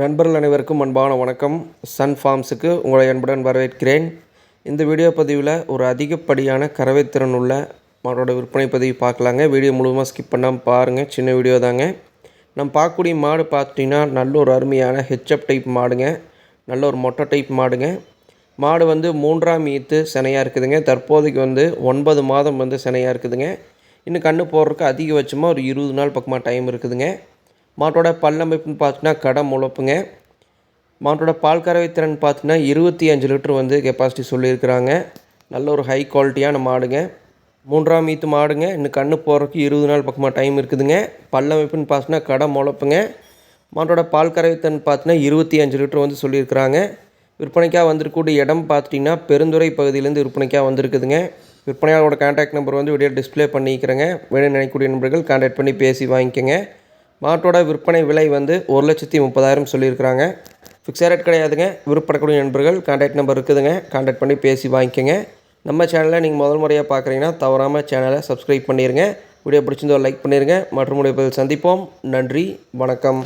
நண்பர்கள் அனைவருக்கும் அன்பான வணக்கம். சன் ஃபார்ம்ஸுக்கு உங்களை அன்புடன் வரவேற்கிறேன். இந்த வீடியோ பதிவில் ஒரு அதிகப்படியான கறவைத்திறன் உள்ள மாடோட விற்பனை பதிவு பார்க்கலாங்க. வீடியோ முழுவதுமாக ஸ்கிப் பண்ணாமல் பாருங்கள் சின்ன வீடியோ தாங்க. நம்ம பார்க்கக்கூடிய மாடு பார்த்துட்டிங்கன்னா நல்ல ஒரு அருமையான ஹெச்அப் டைப் மாடுங்க. நல்ல ஒரு மொட்டை டைப் மாடுங்க. மாடு வந்து மூன்றாம் ஈத்து சினையாக இருக்குதுங்க. தற்போதைக்கு வந்து ஒன்பது மாதம் வந்து சினையாக இருக்குதுங்க. இன்னும் கண்ணு போடுறதுக்கு அதிகபட்சமாக ஒரு இருபது நாள் பக்கமாக டைம் இருக்குதுங்க. மாட்டோட பல்லமைப்புன்னு பார்த்தீங்கன்னா கடை முளப்புங்க மாட்டோட பால் கறவை திறன் பார்த்தீங்கன்னா இருபத்தி அஞ்சு லிட்டர் வந்து கெப்பாசிட்டி சொல்லியிருக்கிறாங்க. நல்ல ஒரு ஹை குவாலிட்டியான மாடுங்க. மூன்றாம் ஈத்து மாடுங்க. இன்னும் கண்ணு போடுறதுக்கு இருபது நாள் பக்கமாக டைம் இருக்குதுங்க. பல்லமைப்புன்னு பார்த்தீங்கன்னா கடை முளப்புங்க மாட்டோட பால் கறவை திறன் பார்த்தீங்கன்னா இருபத்தி அஞ்சு லிட்டர் வந்து சொல்லியிருக்கிறாங்க. விற்பனைக்காக வந்திருக்கக்கூடிய இடம் பார்த்துட்டிங்கன்னா பெருந்துறை பகுதியிலேருந்து விற்பனைக்காக வந்திருக்குதுங்க. விற்பனையாளரோட கான்டாக்ட் நம்பர் வந்து வீடியோ டிஸ்ப்ளே பண்ணிக்கிறேங்க. வேணும் நினைக்கக்கூடிய நண்பர்கள் கான்டாக்ட் பண்ணி பேசி வாங்கிக்கோங்க. மாட்டோட விற்பனை விலை வந்து ஒரு லட்சத்தி முப்பதாயிரம் சொல்லியிருக்கிறாங்க. ஃபிக்ஸட் ரேட் கிடையாதுங்க. விருப்பப்படக்கூடிய நண்பர்கள் கான்டாக்ட் நம்பர் இருக்குதுங்க. கான்டாக்ட் பண்ணி பேசி வாங்கிக்கோங்க. நம்ம சேனலை நீங்கள் முதல் முறையாக பார்க்குறீங்கன்னா தவறாமல் சேனலை சப்ஸ்கிரைப் பண்ணிடுங்க வீடியோ பிடிச்சிருந்தோ லைக் பண்ணிடுங்க மற்றும் முடிவு சந்திப்போம். நன்றி. வணக்கம்.